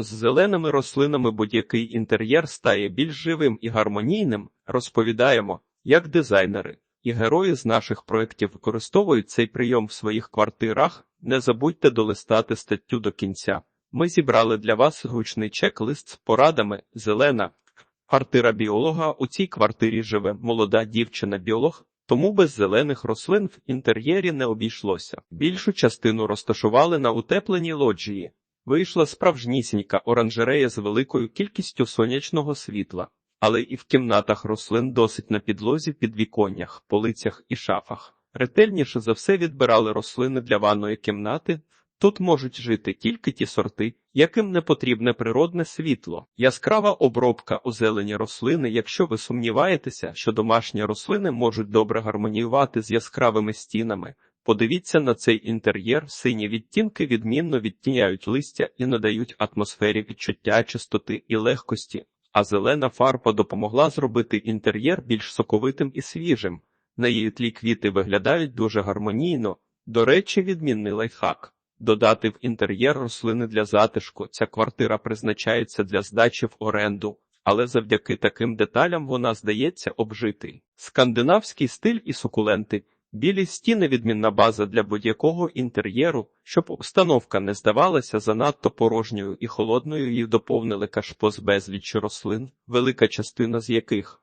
З зеленими рослинами будь-який інтер'єр стає більш живим і гармонійним. Розповідаємо, як дизайнери і герої з наших проєктів використовують цей прийом в своїх квартирах. Не забудьте долистати статтю до кінця. Ми зібрали для вас гучний чек-лист з порадами зелена. Квартира біолога у цій квартирі живе молода дівчина-біолог, тому без зелених рослин в інтер'єрі не обійшлося. Більшу частину розташували на утепленій лоджії. Вийшла справжнісінька оранжерея з великою кількістю сонячного світла, але і в кімнатах рослин досить на підлозі, підвіконнях, полицях і шафах. Ретельніше за все відбирали рослини для ванної кімнати. Тут можуть жити тільки ті сорти, яким не потрібне природне світло. Яскрава обробка у зелені рослини, якщо ви сумніваєтеся, що домашні рослини можуть добре гармоніювати з яскравими стінами. Подивіться на цей інтер'єр, сині відтінки відмінно відтіняють листя і надають атмосфері відчуття чистоти і легкості, а зелена фарба допомогла зробити інтер'єр більш соковитим і свіжим. На її тлі квіти виглядають дуже гармонійно. До речі, відмінний лайфхак. Додати в інтер'єр рослини для затишку. Ця квартира призначається для здачі в оренду, але завдяки таким деталям вона здається обжитий. Скандинавський стиль і сукуленти. Білі стіни відмінна база для будь-якого інтер'єру, щоб обстановка не здавалася занадто порожньою і холодною, її доповнили кашпо з безліччю рослин, велика частина з яких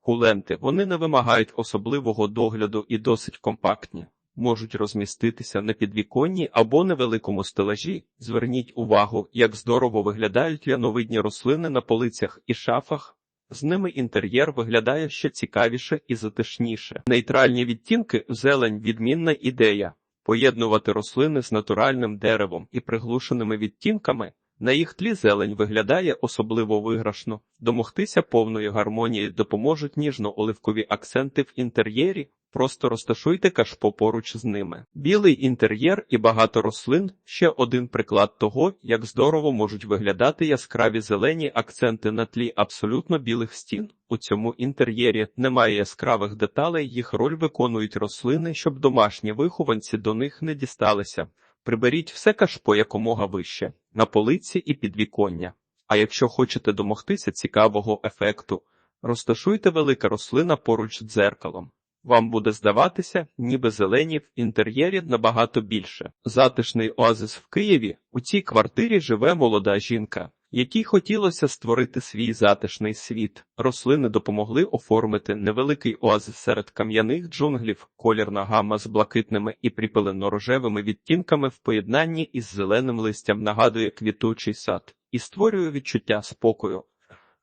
куленти. Вони не вимагають особливого догляду і досить компактні. Можуть розміститися на підвіконні або невеликому стелажі. Зверніть увагу, як здорово виглядають ляновидні рослини на полицях і шафах. З ними інтер'єр виглядає ще цікавіше і затишніше. Нейтральні відтінки зелень відмінна ідея. Поєднувати рослини з натуральним деревом і приглушеними відтінками. На їх тлі зелень виглядає особливо виграшно. Домогтися повної гармонії допоможуть ніжно-оливкові акценти в інтер'єрі. Просто розташуйте кашпо поруч з ними. Білий інтер'єр і багато рослин ще один приклад того, як здорово можуть виглядати яскраві зелені акценти на тлі абсолютно білих стін. У цьому інтер'єрі немає яскравих деталей, їх роль виконують рослини, щоб домашні вихованці до них не дісталися. Приберіть все кашпо якомога вище, на полиці і підвіконня. А якщо хочете домогтися цікавого ефекту, розташуйте велика рослина поруч з дзеркалом. Вам буде здаватися, ніби зелені в інтер'єрі набагато більше. Затишний оазис в Києві у цій квартирі живе молода жінка, якій хотілося створити свій затишний світ. Рослини допомогли оформити невеликий оазис серед кам'яних джунглів, колірна гама з блакитними і припилено-рожевими відтінками в поєднанні із зеленим листям нагадує квітучий сад і створює відчуття спокою.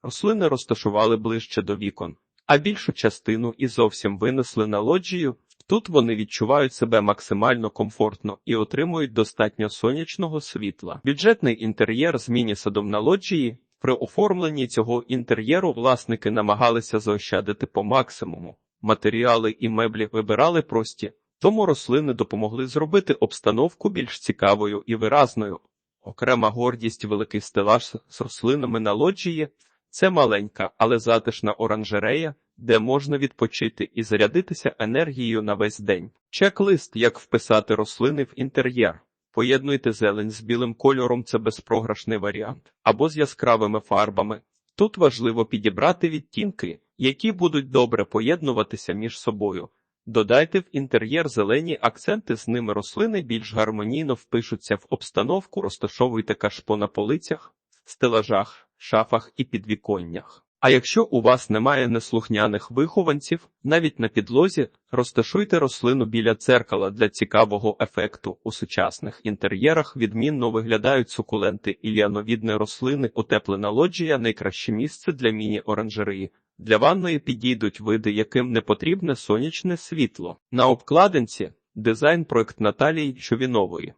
Рослини розташували ближче до вікон а більшу частину і зовсім винесли на лоджію. Тут вони відчувають себе максимально комфортно і отримують достатньо сонячного світла. Бюджетний інтер'єр з міні-садом на лоджії. При оформленні цього інтер'єру власники намагалися заощадити по максимуму. Матеріали і меблі вибирали прості, тому рослини допомогли зробити обстановку більш цікавою і виразною. Окрема гордість великий стелаж з рослинами на лоджії це маленька, але затишна оранжерея, де можна відпочити і зарядитися енергією на весь день. Чек-лист, як вписати рослини в інтер'єр. Поєднуйте зелень з білим кольором, це безпрограшний варіант, або з яскравими фарбами. Тут важливо підібрати відтінки, які будуть добре поєднуватися між собою. Додайте в інтер'єр зелені акценти, з ними рослини більш гармонійно впишуться в обстановку, розташовуйте кашпо на полицях, стелажах, шафах і підвіконнях. А якщо у вас немає неслухняних вихованців, навіть на підлозі розташуйте рослину біля дзеркала для цікавого ефекту. У сучасних інтер'єрах відмінно виглядають сукуленти і ліановідні рослини, утеплена лоджія найкраще місце для міні-оранжерії. Для ванної підійдуть види, яким не потрібне сонячне світло. На обкладинці дизайн проект Наталії Човінової.